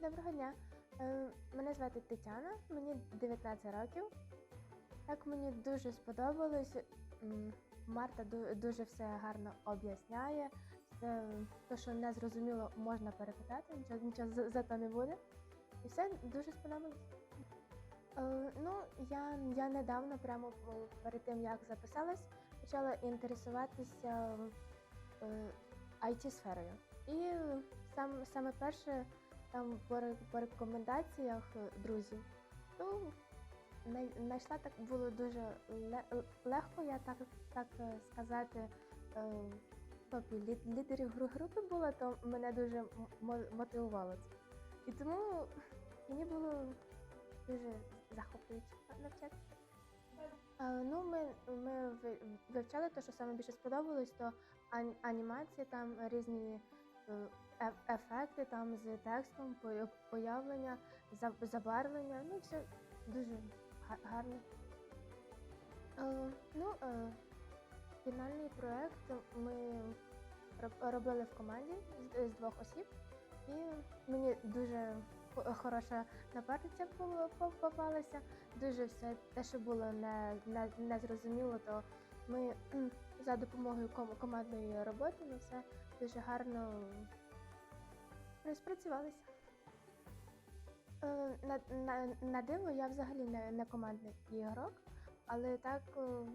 Доброго дня. Е, Мене звати Тетяна, мені 19 років. Так мені дуже сподобалось. Марта дуже все гарно об'ясняє. Те, що не зрозуміло, можна перепитати, нічого, нічого за, то не буде. І все дуже сподобалось. Е, ну, я, я недавно, прямо перед тим, як записалась, почала інтересуватися е, IT-сферою. І сам, саме перше там по, рекомендаціях е, друзів, най- знайшла так було дуже легко, я так, так е, сказати, е, топі лідерів групи була, то мене дуже мотивувало це. І тому мені було дуже захоплююче навчатися. Ну, ми, ми ви- вивчали те, що саме більше сподобалось, то ан- анімація, там різні ефекти там з текстом, появлення, забарвлення. Ну, все дуже га- гарно. Е, Ну, е, фінальний проект ми робили в команді з, двох осіб, і мені дуже хороша напарниця по- по- попалася. Дуже все те, що було не, не, не зрозуміло, то ми за допомогою командної роботи ми все дуже гарно спрацювалися. Е, На, на, на диво я взагалі не, не командний ігрок, але так е,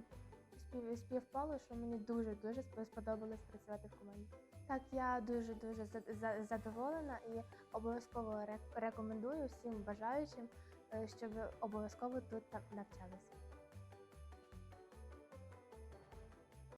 спів, співпало, що мені дуже-дуже сподобалось працювати в команді. Так, я дуже-дуже за- за- задоволена і обов'язково рекомендую всім бажаючим, е, щоб обов'язково тут навчалися.